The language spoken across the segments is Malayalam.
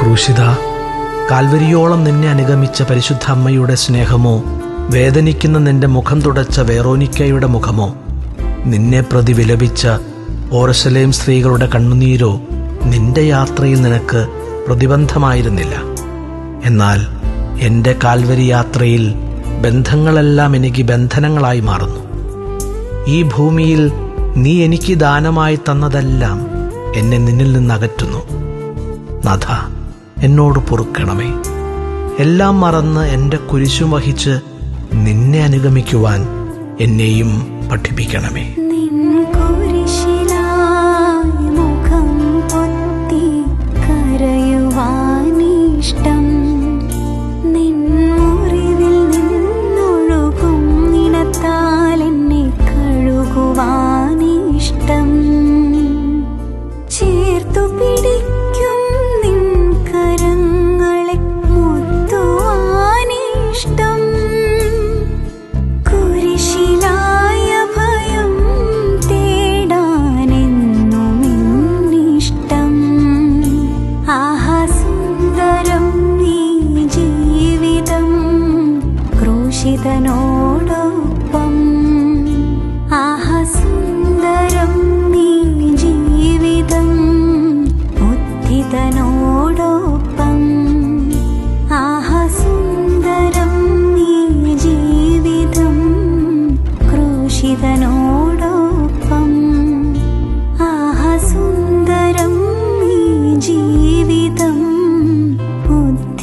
ക്രൂശിത കാൽവരിയോളം നിന്നെ അനുഗമിച്ച പരിശുദ്ധ അമ്മയുടെ സ്നേഹമോ വേദനിക്കുന്ന നിന്റെ മുഖം തുടച്ച വേറോനിക്കയുടെ മുഖമോ നിന്നെ പ്രതി വിലപിച്ച ഓരശലയും സ്ത്രീകളുടെ കണ്ണുനീരോ നിന്റെ യാത്രയിൽ നിനക്ക് പ്രതിബന്ധമായിരുന്നില്ല. എന്നാൽ എന്റെ കാൽവരി യാത്രയിൽ ബന്ധങ്ങളെല്ലാം എനിക്ക് ബന്ധനങ്ങളായി മാറുന്നു. ഈ ഭൂമിയിൽ നീ എനിക്ക് ദാനമായി തന്നതെല്ലാം എന്നെ നിന്നിൽ നിന്ന് അകറ്റുന്നു. നാഥ എന്നോട് പൊറുക്കണമേ. എല്ലാം മറന്ന് എന്റെ കുരിശും വഹിച്ച് നിന്നെ അനുഗമിക്കുവാൻ എന്നെയും പഠിപ്പിക്കണമേ.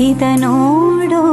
ीतनो ओडो